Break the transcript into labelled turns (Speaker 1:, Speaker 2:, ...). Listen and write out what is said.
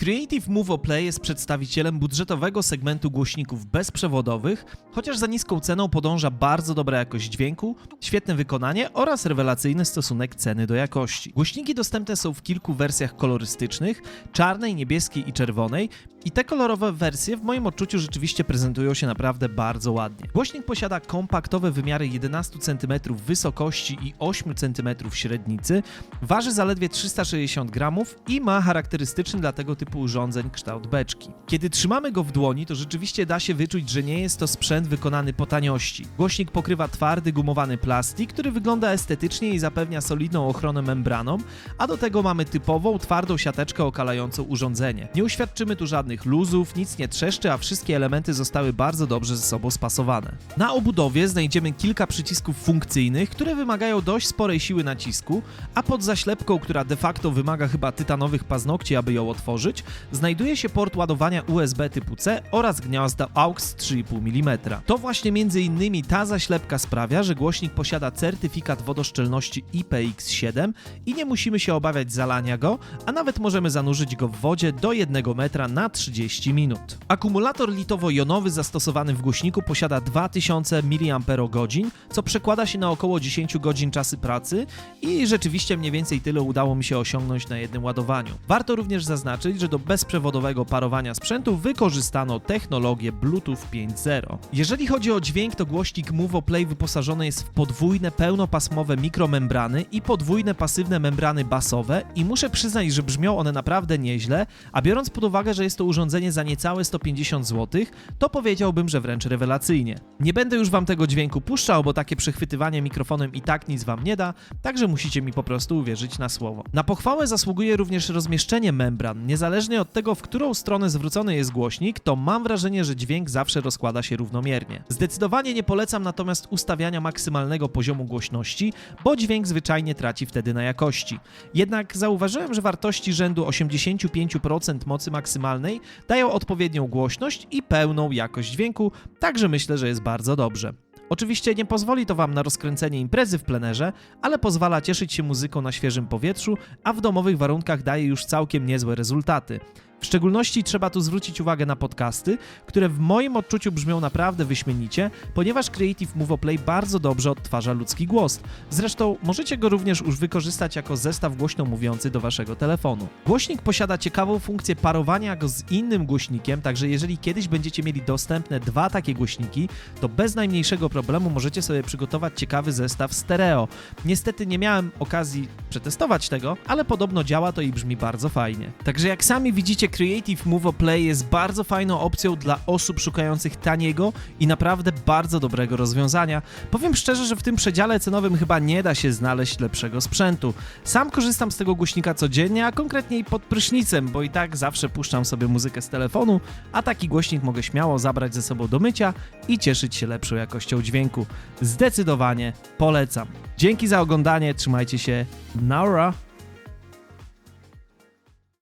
Speaker 1: Creative Move Play jest przedstawicielem budżetowego segmentu głośników bezprzewodowych, chociaż za niską ceną podąża bardzo dobra jakość dźwięku, świetne wykonanie oraz rewelacyjny stosunek ceny do jakości. Głośniki dostępne są w kilku wersjach kolorystycznych, czarnej, niebieskiej i czerwonej i te kolorowe wersje w moim odczuciu rzeczywiście prezentują się naprawdę bardzo ładnie. Głośnik posiada kompaktowe wymiary 11 cm wysokości i 8 cm średnicy, waży zaledwie 360 gramów i ma charakterystyczny dla tego typu urządzeń kształt beczki. Kiedy trzymamy go w dłoni, to rzeczywiście da się wyczuć, że nie jest to sprzęt wykonany po taniości. Głośnik pokrywa twardy, gumowany plastik, który wygląda estetycznie i zapewnia solidną ochronę membraną, a do tego mamy typową, twardą siateczkę okalającą urządzenie. Nie uświadczymy tu żadnych luzów, nic nie trzeszczy, a wszystkie elementy zostały bardzo dobrze ze sobą spasowane. Na obudowie znajdziemy kilka przycisków funkcyjnych, które wymagają dość sporej siły nacisku, a pod zaślepką, która de facto wymaga chyba tytanowych paznokci, aby ją otworzyć, znajduje się port ładowania USB typu C oraz gniazda AUX 3,5 mm. To właśnie innymi ta zaślepka sprawia, że głośnik posiada certyfikat wodoszczelności IPX7 i nie musimy się obawiać zalania go, a nawet możemy zanurzyć go w wodzie do 1 metra na 30 minut. Akumulator litowo-jonowy zastosowany w głośniku posiada 2000 mAh, co przekłada się na około 10 godzin czasy pracy i rzeczywiście mniej więcej tyle udało mi się osiągnąć na jednym ładowaniu. Warto również zaznaczyć, że do bezprzewodowego parowania sprzętu wykorzystano technologię Bluetooth 5.0. Jeżeli chodzi o dźwięk, to głośnik Movo Play wyposażony jest w podwójne pełnopasmowe mikromembrany i podwójne pasywne membrany basowe i muszę przyznać, że brzmią one naprawdę nieźle, a biorąc pod uwagę, że jest to urządzenie za niecałe 150 zł, to powiedziałbym, że wręcz rewelacyjnie. Nie będę już wam tego dźwięku puszczał, bo takie przechwytywanie mikrofonem i tak nic wam nie da, także musicie mi po prostu uwierzyć na słowo. Na pochwałę zasługuje również rozmieszczenie membran. Niezależnie od tego, w którą stronę zwrócony jest głośnik, to mam wrażenie, że dźwięk zawsze rozkłada się równomiernie. Zdecydowanie nie polecam natomiast ustawiania maksymalnego poziomu głośności, bo dźwięk zwyczajnie traci wtedy na jakości. Jednak zauważyłem, że wartości rzędu 85% mocy maksymalnej dają odpowiednią głośność i pełną jakość dźwięku, także myślę, że jest bardzo dobrze. Oczywiście nie pozwoli to Wam na rozkręcenie imprezy w plenerze, ale pozwala cieszyć się muzyką na świeżym powietrzu, a w domowych warunkach daje już całkiem niezłe rezultaty. W szczególności trzeba tu zwrócić uwagę na podcasty, które w moim odczuciu brzmią naprawdę wyśmienicie, ponieważ Creative Move Play bardzo dobrze odtwarza ludzki głos. Zresztą możecie go również już wykorzystać jako zestaw głośno mówiący do waszego telefonu. Głośnik posiada ciekawą funkcję parowania go z innym głośnikiem, także jeżeli kiedyś będziecie mieli dostępne dwa takie głośniki, to bez najmniejszego problemu możecie sobie przygotować ciekawy zestaw stereo. Niestety nie miałem okazji przetestować tego, ale podobno działa to i brzmi bardzo fajnie. Także jak sami widzicie, Creative Move Play jest bardzo fajną opcją dla osób szukających taniego i naprawdę bardzo dobrego rozwiązania. Powiem szczerze, że w tym przedziale cenowym chyba nie da się znaleźć lepszego sprzętu. Sam korzystam z tego głośnika codziennie, a konkretniej pod prysznicem, bo i tak zawsze puszczam sobie muzykę z telefonu, a taki głośnik mogę śmiało zabrać ze sobą do mycia i cieszyć się lepszą jakością dźwięku. Zdecydowanie polecam. Dzięki za oglądanie, trzymajcie się. Naura!